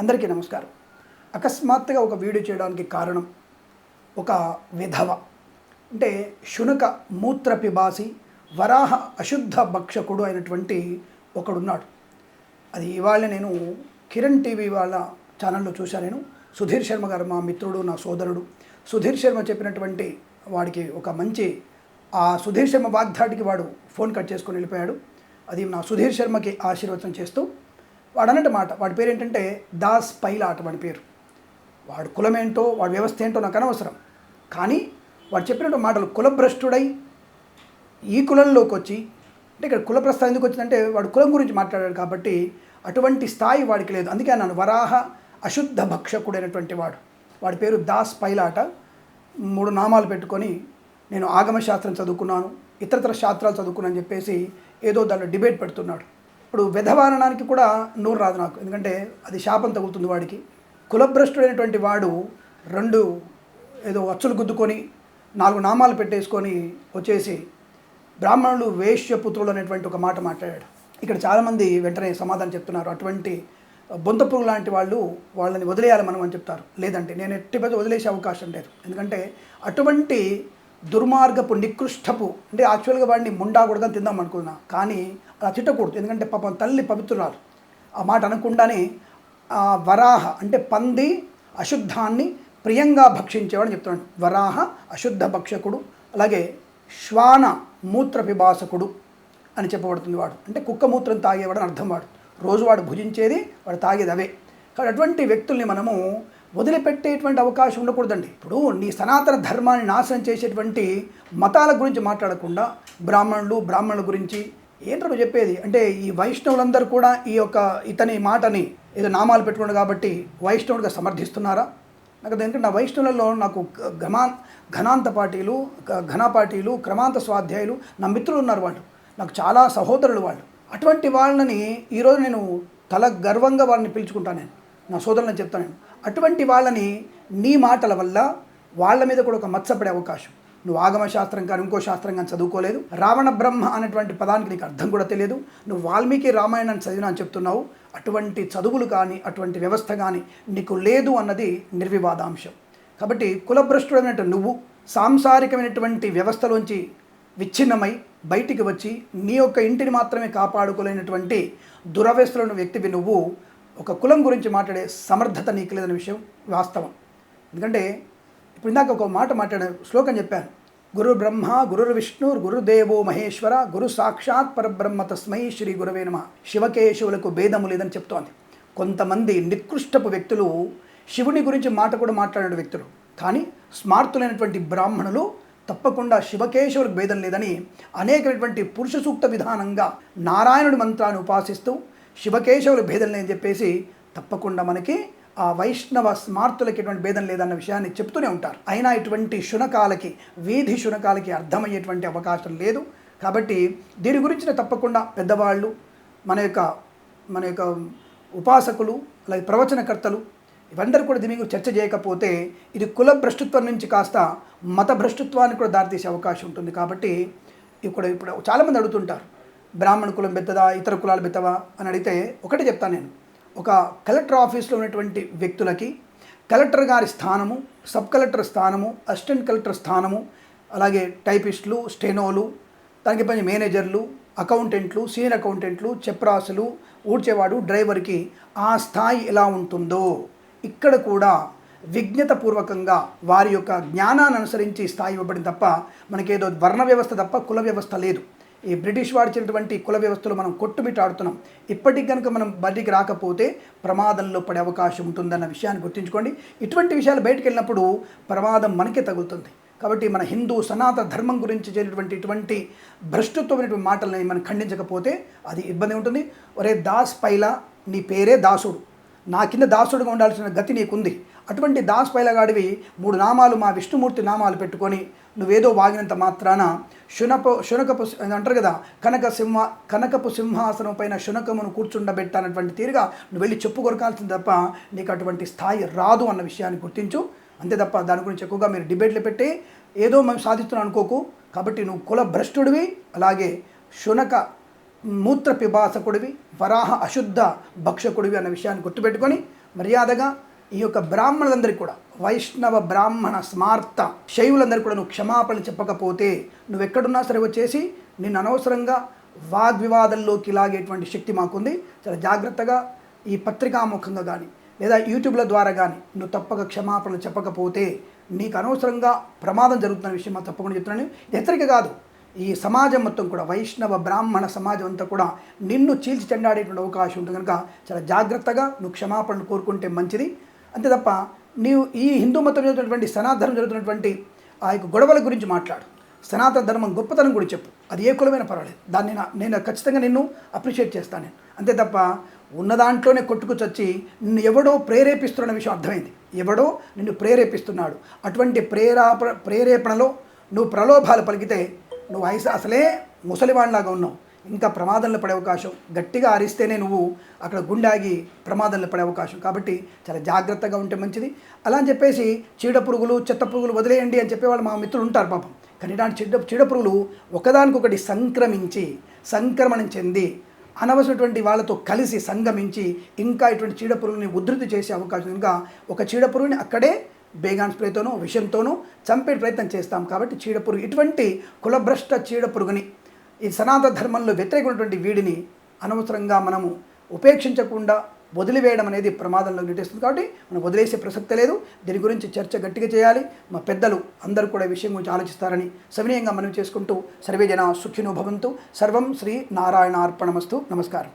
అందరికీ నమస్కారం. అకస్మాత్తుగా ఒక వీడియో చేయడానికి కారణం ఒక విధవ. అంటే శునక మూత్ర పిబాసి వరాహ అశుద్ధ భక్షకుడు అయినటువంటి ఒకడున్నాడు. అది ఇవాళ నేను కిరణ్ టీవీ వాళ్ళ ఛానల్లో చూశాను నేను. సుధీర్ శర్మ గారు మా మిత్రుడు నా సోదరుడు. సుధీర్ శర్మ చెప్పినటువంటి వాడికి ఒక మంచి ఆ సుధీర్ శర్మ వాగ్దాటికి వాడు ఫోన్ కట్ చేసుకొని వెళ్ళిపోయాడు. అది నా సుధీర్ శర్మకి ఆశీర్వచనం చేస్తూ వాడు అన్నట్టు మాట. వాడి పేరు ఏంటంటే దాస్ పైలాట్ వాడి పేరు. వాడు కులమేంటో వాడి వ్యవస్థ ఏంటో నాకు అనవసరం. కానీ వాడు చెప్పినట్టు మాటలు కులభ్రష్టుడై ఈ కులంలోకి వచ్చి అంటే ఇక్కడ కుల ఎందుకు వచ్చిందంటే వాడు కులం గురించి మాట్లాడాడు కాబట్టి అటువంటి స్థాయి వాడికి లేదు. అందుకే అన్నాను వరాహ అశుద్ధ భక్షకుడైనటువంటి వాడు. వాడి పేరు దాస్ పైలాట. మూడు నామాలు పెట్టుకొని నేను ఆగమ శాస్త్రం చదువుకున్నాను ఇతరతర శాస్త్రాలు చదువుకున్నాను అని చెప్పేసి ఏదో దాంట్లో డిబేట్ పెడుతున్నాడు. ఇప్పుడు వెధవానడానికి కూడా నోరు రాదు నాకు. ఎందుకంటే అది శాపం తగులుతుంది వాడికి. కులభ్రష్టుడైనటువంటి వాడు రెండు ఏదో అచ్చులు గుద్దుకొని నాలుగు నామాలు పెట్టేసుకొని వచ్చేసి బ్రాహ్మణులు వేష్యపుత్రులు అనేటువంటి ఒక మాట మాట్లాడాడు. ఇక్కడ చాలామంది వెంటనే సమాధానం చెప్తున్నారు. అటువంటి బొంతపురుగు లాంటి వాళ్ళు వాళ్ళని వదిలేయాలి మనం అని చెప్తారు. లేదంటే నేను ఎట్టి పెద్ద వదిలేసే అవకాశం లేదు. ఎందుకంటే అటువంటి దుర్మార్గపు నికృష్టపు అంటే యాక్చువల్గా వాడిని ముండా కూడా తిందాం అనుకున్నా. కానీ అలా తిట్టకూడదు. ఎందుకంటే పాపం తల్లి పవిత్రురాలు. ఆ మాట అనకుండానే వరాహ అంటే పంది అశుద్ధాన్ని ప్రియంగా భక్షించేవాడు చెప్తున్నాడు. వరాహ అశుద్ధ భక్షకుడు అలాగే శ్వాన మూత్ర పిబాసకుడు అని చెప్పబడుతుంది వాడు. అంటే కుక్క మూత్రం తాగేవాడు అని అర్థం వాడు. రోజు వాడు భుజించేది వాడు తాగేది అవే. కాబట్టి అటువంటి వ్యక్తుల్ని మనము వదిలిపెట్టేటువంటి అవకాశం ఉండకూడదండి. ఇప్పుడు నీ సనాతన ధర్మాన్ని నాశనం చేసేటువంటి మతాల గురించి మాట్లాడకుండా బ్రాహ్మణులు బ్రాహ్మణుల గురించి ఏంటో చెప్పేది? అంటే ఈ వైష్ణవులందరూ కూడా ఈ యొక్క ఇతని మాటని ఏదో నామాలు పెట్టుకున్నాడు కాబట్టి వైష్ణవుడిగా సమర్థిస్తున్నారా? నాకు ఎందుకంటే నా వైష్ణవులలో నాకు ఘమా ఘనాంత పార్టీలు ఘన పార్టీలు క్రమాంత స్వాధ్యాయులు నా మిత్రులు ఉన్నారు వాళ్ళు. నాకు చాలా సహోదరులు వాళ్ళు. అటువంటి వాళ్ళని ఈరోజు నేను తల గర్వంగా వాళ్ళని పిలుచుకుంటాను నేను. నా సోదరులను చెప్తాను నేను. అటువంటి వాళ్ళని నీ మాటల వల్ల వాళ్ళ మీద కూడా ఒక మత్సపడే అవకాశం. నువ్వు ఆగమ శాస్త్రం కానీ ఇంకో శాస్త్రం కానీ చదువుకోలేదు. రావణ బ్రహ్మ అనేటువంటి పదానికి నీకు అర్థం కూడా తెలియదు. నువ్వు వాల్మీకి రామాయణాన్ని చదివినా అని చెప్తున్నావు. అటువంటి చదువులు కానీ అటువంటి వ్యవస్థ కానీ నీకు లేదు అన్నది నిర్వివాదాంశం. కాబట్టి కులభ్రష్టుడైనట్టు నువ్వు సాంసారికమైనటువంటి వ్యవస్థలోంచి విచ్ఛిన్నమై బయటికి వచ్చి నీ యొక్క ఇంటిని మాత్రమే కాపాడుకోలేనటువంటి దురవస్థలను వ్యక్తివి నువ్వు ఒక కులం గురించి మాట్లాడే సమర్థత నీకు లేదనే విషయం వాస్తవం. ఎందుకంటే ఇప్పుడు ఇందాక ఒక మాట మాట్లాడే శ్లోకం చెప్పాను. గురు బ్రహ్మ గురు విష్ణు గురుదేవో మహేశ్వర గురు సాక్షాత్ పరబ్రహ్మ తస్మై శ్రీ గురవే నమ. శివకేశవులకు భేదము లేదని చెప్తోంది. కొంతమంది నికృష్టపు వ్యక్తులు శివుని గురించి మాట కూడా మాట్లాడే వ్యక్తులు. కానీ స్మార్తులైనటువంటి బ్రాహ్మణులు తప్పకుండా శివకేశవులకు భేదం లేదని అనేకమైనటువంటి పురుష సూక్త విధానంగా నారాయణుడి మంత్రాన్ని ఉపాసిస్తూ శివకేశవులు భేదం లేదని చెప్పేసి తప్పకుండా మనకి ఆ వైష్ణవ స్మార్తులకి ఎటువంటి భేదం లేదన్న విషయాన్ని చెప్తూనే ఉంటారు. అయినా ఇటువంటి శునకాలకి వీధి శునకాలకి అర్థమయ్యేటువంటి అవకాశం లేదు. కాబట్టి దీని గురించిన తప్పకుండా పెద్దవాళ్ళు మన యొక్క మన యొక్క ఉపాసకులు అలాగే ప్రవచనకర్తలు ఇవందరూ కూడా దీని గురించి చర్చ చేయకపోతే ఇది కుల భ్రష్టత్వం నుంచి కాస్త మత భ్రష్టుత్వానికి కూడా దారితీసే అవకాశం ఉంటుంది. కాబట్టి ఇప్పుడు ఇప్పుడు చాలామంది అడుగుతుంటారు బ్రాహ్మణ కులం పెద్దదా ఇతర కులాలు పెద్దవా అని అడిగితే ఒకటి చెప్తాను నేను. ఒక కలెక్టర్ ఆఫీస్లో ఉన్నటువంటి వ్యక్తులకి కలెక్టర్ గారి స్థానము సబ్ కలెక్టర్ స్థానము అసిస్టెంట్ కలెక్టర్ స్థానము అలాగే టైపిస్టులు స్టెనోలు దానికి పని మేనేజర్లు అకౌంటెంట్లు సీనియర్ అకౌంటెంట్లు చెప్రాసులు ఊడ్చేవాడు డ్రైవర్కి ఆ స్థాయి ఎలా ఉంటుందో ఇక్కడ కూడా విజ్ఞతపూర్వకంగా వారి యొక్క జ్ఞానాన్ని అనుసరించి స్థాయి ఇవ్వబడింది తప్ప మనకేదో వర్ణ వ్యవస్థ తప్ప కుల వ్యవస్థ లేదు. ఈ బ్రిటిష్ వాడిచినటువంటి కుల వ్యవస్థలు మనం కొట్టుమిట్టాడుతున్నాం. ఇప్పటికి కనుక మనం బయటికి రాకపోతే ప్రమాదంలో పడే అవకాశం ఉంటుందన్న విషయాన్ని గుర్తుంచుకోండి. ఇటువంటి విషయాలు బయటికి వెళ్ళినప్పుడు ప్రమాదం మనకే తగులుతుంది. కాబట్టి మన హిందూ సనాతన ధర్మం గురించి చేరినటువంటి ఇటువంటి భ్రష్టత్వమైనటువంటి మాటలని మనం ఖండించకపోతే అది ఇబ్బంది ఉంటుంది. ఒరే దాస్ పైలా నీ పేరే దాసుడు. నా కింద దాసుడుగా ఉండాల్సిన గతి నీకుంది. అటువంటి దాస్ పైలగాడివి మూడు నామాలు మా విష్ణుమూర్తి నామాలు పెట్టుకొని నువ్వేదో వాగినంత మాత్రాన శునపు శునకపు అంటారు కదా కనక సింహ కనకపు సింహాసనం పైన శునకమును కూర్చుండబెట్టానటువంటి తీరుగా నువ్వు వెళ్ళి చెప్పు కొరకాల్సింది తప్ప నీకు అటువంటి స్థాయి రాదు అన్న విషయాన్ని గుర్తించు. అంతే తప్ప దాని గురించి ఎక్కువగా మీరు డిబేట్లు పెట్టి ఏదో మేము సాధిస్తున్నాం అనుకోకు. కాబట్టి నువ్వు కుల భ్రష్టుడివి అలాగే శునక మూత్ర పిపాసకుడివి వరాహ అశుద్ధ భక్షకుడివి అన్న విషయాన్ని గుర్తుపెట్టుకొని మర్యాదగా ఈ యొక్క బ్రాహ్మణులందరికీ కూడా వైష్ణవ బ్రాహ్మణ స్మార్త శైవులందరికీ కూడా నువ్వు క్షమాపణ చెప్పకపోతే నువ్వు ఎక్కడున్నా సరే వచ్చేసి నిన్ను అనవసరంగా వాగ్వివాదంలోకి లాగేటువంటి శక్తి మాకుంది. చాలా జాగ్రత్తగా ఈ పత్రికాముఖంగా కానీ లేదా యూట్యూబ్ల ద్వారా కానీ నువ్వు తప్పక క్షమాపణ చెప్పకపోతే నీకు అనవసరంగా ప్రమాదం జరుగుతున్న విషయం మా తప్పకుండా చెప్తున్నాను. ఇది హెచ్చరిక కాదు. ఈ సమాజం మొత్తం కూడా వైష్ణవ బ్రాహ్మణ సమాజం అంతా కూడా నిన్ను చీల్చి చెండాడేటువంటి అవకాశం ఉంటుంది కనుక చాలా జాగ్రత్తగా నువ్వు క్షమాపణలు కోరుకుంటే మంచిది. అంతే తప్ప నీవు ఈ హిందూ మతం జరుగుతున్నటువంటి సనాతనం జరుగుతున్నటువంటి ఆ యొక్క గొడవల గురించి మాట్లాడు. సనాతన ధర్మం గొప్పతనం కూడా చెప్పు. అది ఏ కులమైన పర్వాలేదు. దాన్ని నేను ఖచ్చితంగా నిన్ను అప్రిషియేట్ చేస్తాను నేను. అంతే తప్ప ఉన్న దాంట్లోనే కొట్టుకు చచ్చి నిన్ను ఎవడో ప్రేరేపిస్తున్న విషయం అర్థమైంది. ఎవడో నిన్ను ప్రేరేపిస్తున్నాడు. అటువంటి ప్రేరాప ప్రేరేపణలో నువ్వు ప్రలోభాలు పలికితే నువ్వు ఐస అసలే ముసలివాణ్లాగా ఉన్నావు. ఇంకా ప్రమాదంలో పడే అవకాశం. గట్టిగా అరిస్తేనే నువ్వు అక్కడ గుండాగి ప్రమాదంలో పడే అవకాశం. కాబట్టి చాలా జాగ్రత్తగా ఉంటే మంచిది. అలా అని చెప్పేసి చీడ పురుగులు చెత్త పురుగులు వదిలేయండి అని చెప్పేవాళ్ళు మా మిత్రులు ఉంటారు పాపం. కానీ ఇలాంటి చీడ చీడ పురుగులు ఒకదానికొకటి సంక్రమించి సంక్రమణం చెంది అనవసరమైనటువంటి వాళ్ళతో కలిసి సంగమించి ఇంకా ఇటువంటి చీడ పురుగుని ఉధృతి చేసే అవకాశం. ఇంకా ఒక చీడ పురుగుని అక్కడే బేగాన్ స్ప్రేతోనో విషంతోనో చంపే ప్రయత్నం చేస్తాం. కాబట్టి చీడపురుగు ఇటువంటి కులభ్రష్ట చీడపురుగుని ఈ సనాతన ధర్మంలో వ్యతిరేకమైనటువంటి వీడిని అనవసరంగా మనము ఉపేక్షించకుండా వదిలివేయడం అనేది ప్రమాదంలో నెట్టేస్తుంది కాబట్టి మనం వదిలేసే ప్రసక్తి లేదు. దీని గురించి చర్చ గట్టిగా చేయాలి. మా పెద్దలు అందరూ కూడా ఈ విషయం గురించి ఆలోచిస్తారని సవినయంగా మనం చేసుకుంటూ సర్వే జన సుఖినో భవంతు. సర్వం శ్రీ నారాయణ అర్పణమస్తు నమస్కారం.